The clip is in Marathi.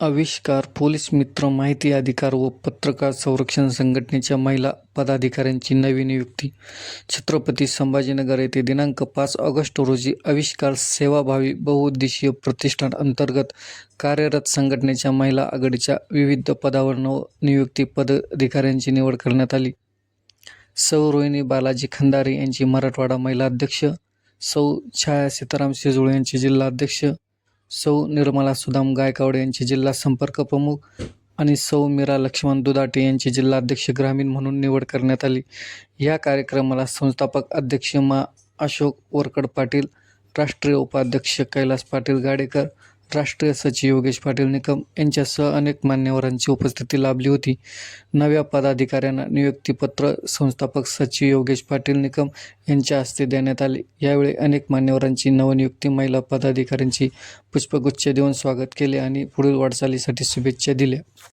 आविष्कार पोलीस मित्र माहिती अधिकार व पत्रकार संरक्षण संघटनेच्या महिला पदाधिकाऱ्यांची नवी नियुक्ती. छत्रपती संभाजीनगर येथे दिनांक पाच ऑगस्ट रोजी आविष्कार सेवाभावी बहुउद्देशीय प्रतिष्ठान अंतर्गत कार्यरत संघटनेच्या महिला आघाडीच्या विविध पदावर नव नियुक्ती पदाधिकाऱ्यांची निवड करण्यात आली. सौ रोहिणी बालाजी खंदारे यांची मराठवाडा महिला अध्यक्ष सौ छाया सीताराम शेजुळे यांचे जिल्हा अध्यक्ष सौ निर्मला सुदाम गायकवाड यांची जिल्हा संपर्क प्रमुख आणि सौ मीरा लक्ष्मण दुधाटे यांची जिल्हाध्यक्ष ग्रामीण म्हणून निवड करण्यात आली. या कार्यक्रमाला संस्थापक अध्यक्ष मा अशोक वरकड पाटील राष्ट्रीय उपाध्यक्ष कैलास पाटील गाडेकर राष्ट्रीय सचिव योगेश पाटील निकम यांच्यासह अनेक मान्यवरांची उपस्थिती लाभली होती. नव्या पदाधिकाऱ्यांना नियुक्तीपत्र संस्थापक सचिव योगेश पाटील निकम यांच्या हस्ते देण्यात आले. यावेळी अनेक मान्यवरांची नवनियुक्ती महिला पदाधिकाऱ्यांची पुष्पगुच्छ देऊन स्वागत केले आणि पुढील वाटचालीसाठी शुभेच्छा दिल्या.